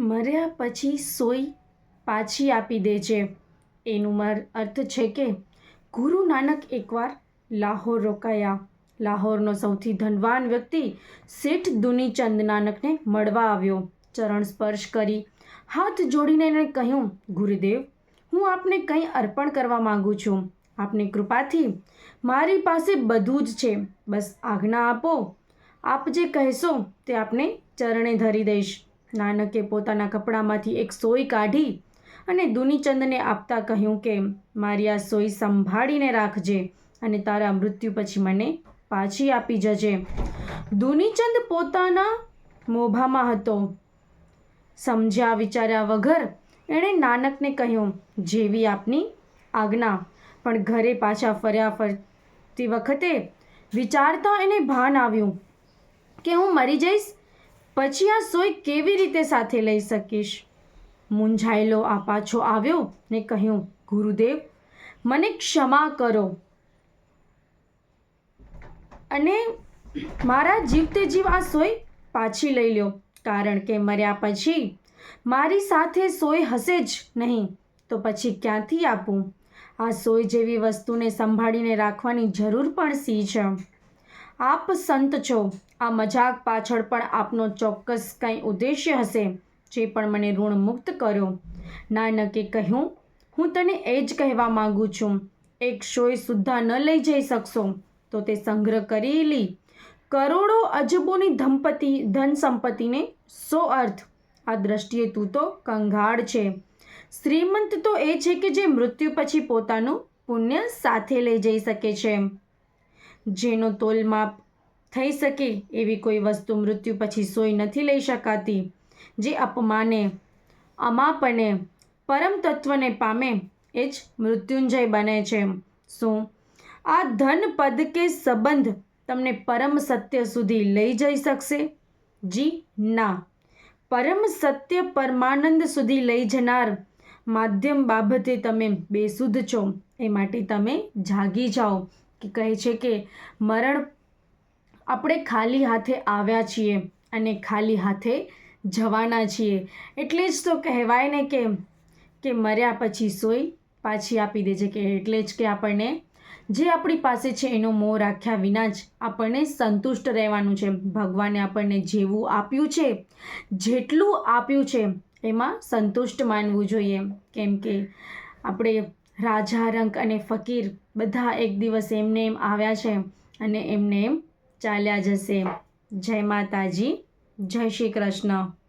મર્યા પછી સોય પાછી આપી દે છે. એનું અર્થ છે કે ગુરુ નાનક એકવાર લાહોર રોકાયા. લાહોરનો સૌથી ધનવાન વ્યક્તિ શેઠ દુનીચંદ નાનકને મળવા આવ્યો. ચરણ સ્પર્શ કરી, હાથ જોડીને એણે કહ્યું, ગુરુદેવ, હું આપને કંઈ અર્પણ કરવા માગું છું. આપની કૃપાથી મારી પાસે બધું જ છે. બસ આજ્ઞા આપો. આપ જે કહેશો તે આપને ચરણે ધરી દઈશ. નાનકે પોતાના કપડામાંથી એક સોય કાઢી અને દુનીચંદને આપતા કહ્યું કે, મારી આ સોય સંભાળીને રાખજે અને તારા મૃત્યુ પછી મને પાછી આપી જજે. દુનીચંદ પોતાના મોભામાં હતો. સમજ્યા વિચાર્યા વગર એણે નાનકને કહ્યું, જેવી આપની આજ્ઞા. પણ ઘરે પાછા ફર્યા ફરતી વખતે વિચારતા એને ભાન આવ્યું કે, હું મરી જઈશ પછી આ સોય કેવી રીતે સાથે લઈ શકીશ? મૂંઝાયેલો આ પાછો આવ્યો ને કહ્યું, ગુરુદેવ, મને ક્ષમા કરો. અને મારા જીવતે જીવ આ સોય પાછી લઈ લ્યો, કારણ કે મર્યા પછી મારી સાથે સોય હશે જ નહીં, તો પછી ક્યાંથી આપું? આ સોય જેવી વસ્તુને સંભાળીને રાખવાની જરૂર પણ સી છે? આપ સંત છો. આ મજાક પાછળ પણ આપનો ચોક્કસ કંઈ ઉદ્દેશ્ય હશે. જે પણ મને ઋણ મુક્ત કર્યો. નાનકે કહ્યું, હું તને એ જ કહેવા માગું છું. એક સોય સુદ્ધા ન લઈ જઈ શકશો. તો તે સંગ્રહ કરેલી કરોડો અજબોની ધંપતિ, ધન સંપત્તિને સો અર્થ. આ દ્રષ્ટિએ તું તો કંગાળ છે. શ્રીમંત તો એ છે કે જે મૃત્યુ પછી પોતાનું પુણ્ય સાથે લઈ જઈ શકે છે. જેનો તોલમાપ થઈ શકે એવી કોઈ વસ્તુ મૃત્યુ પછી સોય નથી લઈ શકાતી, જે અપમાને, અમાપને, પરમ તત્વને પામે એ જ મૃત્યુંજય બને છે. શું? આ ધન પદ કે સંબંધ તમને પરમ સત્ય સુધી લઈ જઈ શકશે? જી, ના. પરમ સત્ય પરમાનંદ સુધી લઈ જનાર માધ્યમ બાબતે તમે બેસુધ છો. એ માટે તમે જાગી જાઓ. કે કહે છે કે મરણ આપણે ખાલી હાથે આવ્યા છીએ અને ખાલી હાથે જવાના છીએ. એટલે જ તો કહેવાય ને કે કે મર્યા પછી સોય પાછી આપી દે છે કે એટલે જ કે આપણને જે આપણી પાસે છે એનો મોહ રાખ્યા વિના જ આપણને સંતુષ્ટ રહેવાનું છે. ભગવાને આપણને જેવું આપ્યું છે, જેટલું આપ્યું છે, એમાં સંતુષ્ટ માનવું જોઈએ. કેમ કે આપણે રાજા, રંક અને ફકીર બધા એક દિવસ એમને એમ આવ્યા છે અને એમને એમ ચાલ્યા જશે. જય માતાજી, જય શ્રી કૃષ્ણ.